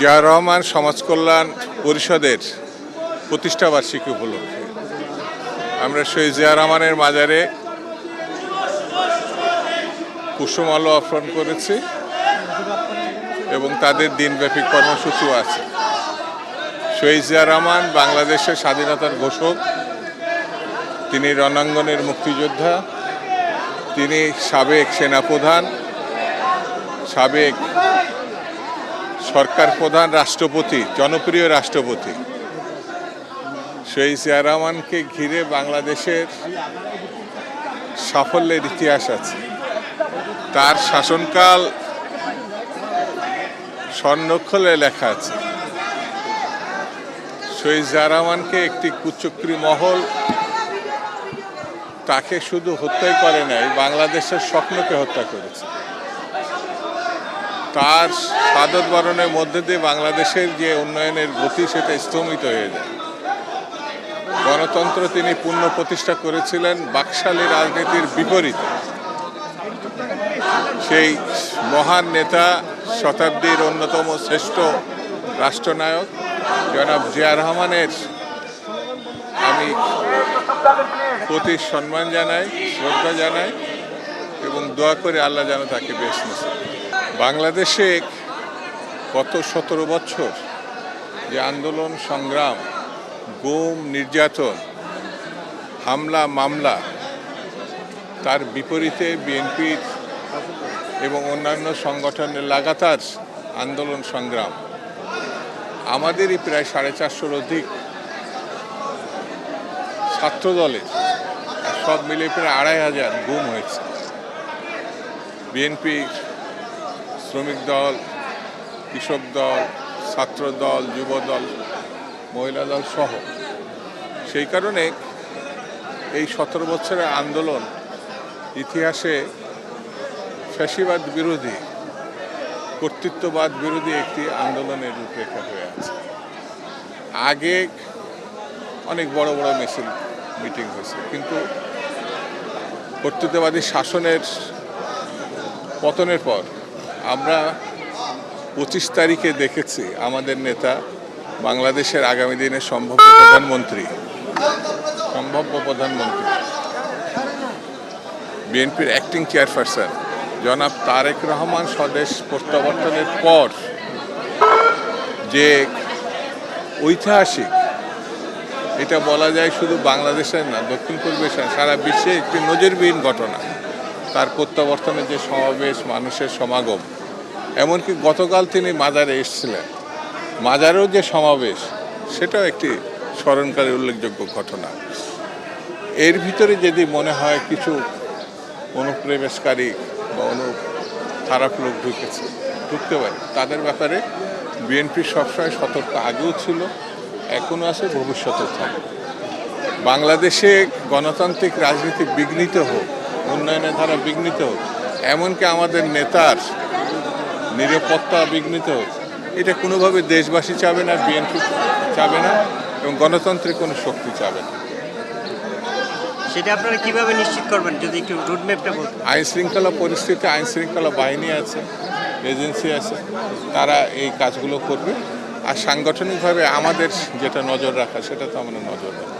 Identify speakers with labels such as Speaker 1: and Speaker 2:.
Speaker 1: জিয়া রহমান সমাজ কল্যাণ পরিষদের প্রতিষ্ঠা বার্ষিকী উপলক্ষে। আমরা শহীদ জিয়া রহমানের মাজারে কুসুমালো অর্পণ করেছি এবং তাদের দিনব্যাপী কর্মসূচিও আছে। শহীদ জিয়া রহমান বাংলাদেশের স্বাধীনতার ঘোষক, তিনি রণাঙ্গনের মুক্তিযোদ্ধা, তিনি সাবেক সেনাপ্রধান, সাবেক সরকার প্রধান রাষ্ট্রপতি, জনপ্রিয় রাষ্ট্রপতি, সেই জিয়া রহমানকে ঘিরে বাংলাদেশের সাফল্যের ইতিহাস আছে। তার শাসনকাল স্বর্ণক্ষলে লেখা আছে। শহীদ জিয়া রহমানকে একটি কুচক্রী মহল তাকে শুধু হত্যাই করে নাই, বাংলাদেশের স্বপ্নকে হত্যা করেছে। তার সাদত বরণের মধ্যে দিয়ে বাংলাদেশের যে উন্নয়নের গতি সেটা স্তমিত হয়ে যায়। গণতন্ত্র তিনি পূর্ণ প্রতিষ্ঠা করেছিলেন বাকশালী রাজনীতির বিপরীতে। সেই মহান নেতা শতাব্দীর অন্যতম শ্রেষ্ঠ রাষ্ট্রনায়ক জনাব জিয়া রহমানের আমি প্রতি সম্মান জানাই, শ্রদ্ধা জানাই। এবং দোয়া করে আল্লাহ যেন তাকে বেশ নসিব বাংলাদেশে গত সতেরো বছর যে আন্দোলন, সংগ্রাম, গুম, নির্যাতন, হামলা, মামলা, তার বিপরীতে বিএনপির এবং অন্যান্য সংগঠনের লাগাতার আন্দোলন, সংগ্রাম, আমাদেরই প্রায় সাড়ে চারশোর অধিক ছাত্র দলের সব মিলে প্রায় আড়াই হাজার গুম হয়েছে। বিএনপি শ্রমিক দল, কৃষক দল, ছাত্র দল, যুব দল, মহিলা দল সহ। সেই কারণে এই সতেরো বছরের আন্দোলন ইতিহাসে ফ্যাসিবাদ বিরোধী, কর্তৃত্ববাদ বিরোধী একটি আন্দোলনের রূপরেখা হয়ে আছে। আগে অনেক বড় বড় মিছিল, মিটিং হয়েছে, কিন্তু কর্তৃত্ববাদী শাসনের পতনের পর আমরা পঁচিশ তারিখে দেখেছি আমাদের নেতা বাংলাদেশের আগামী দিনের সম্ভাব্য প্রধানমন্ত্রী। সম্ভাব্য প্রধানমন্ত্রী। বিএনপির অ্যাক্টিং চেয়ারপারসন জনাব তারেক রহমান স্বদেশ প্রত্যাবর্তনের পর যে ঐতিহাসিক এটা বলা যায় শুধু বাংলাদেশের না দক্ষিণ পূর্বের না, সারা বিশ্বে একটি নজিরবিহীন ঘটনা। তার প্রত্যাবর্তনের যে সমাবেশ, মানুষের সমাগম, এমনকি গতকাল তিনি মাজারে এসেছিলেন। মাজারেও যে সমাবেশ, সেটাও একটি স্মরণকারী উল্লেখযোগ্য ঘটনা। এর ভিতরে যদি মনে হয় কিছু অনুপ্রবেশকারী বা অনু খারাপ লোক ঢুকেছে, ঢুকতে পারে। তাদের ব্যাপারে বিএনপি সবসময় সতর্ক আগেও ছিল এখনও আছে, ভবিষ্যতেও থাকবে। বাংলাদেশে গণতান্ত্রিক রাজনীতি বিঘ্নিত হোক উন্নয়নের ধারা বিঘ্নিত হোক এমনকি আমাদের নেতার নিরাপত্তা বিঘ্নিত হোক এটা কোনোভাবে দেশবাসী চাবে না বিএনপি চাবে না এবং গণতন্ত্রের কোনো শক্তি চাবে না।
Speaker 2: সেটা আপনারা কীভাবে নিশ্চিত করবেন? যদি একটু রুট ম্যাপটা বলতেন।
Speaker 1: আইন শৃঙ্খলা পরিস্থিতি আইন শৃঙ্খলা বাহিনী আছে এজেন্সি আছে তারা এই কাজগুলো করবে। আর সাংগঠনিকভাবে আমাদের যেটা নজর রাখা সেটা তো আমরা নজর রাখব।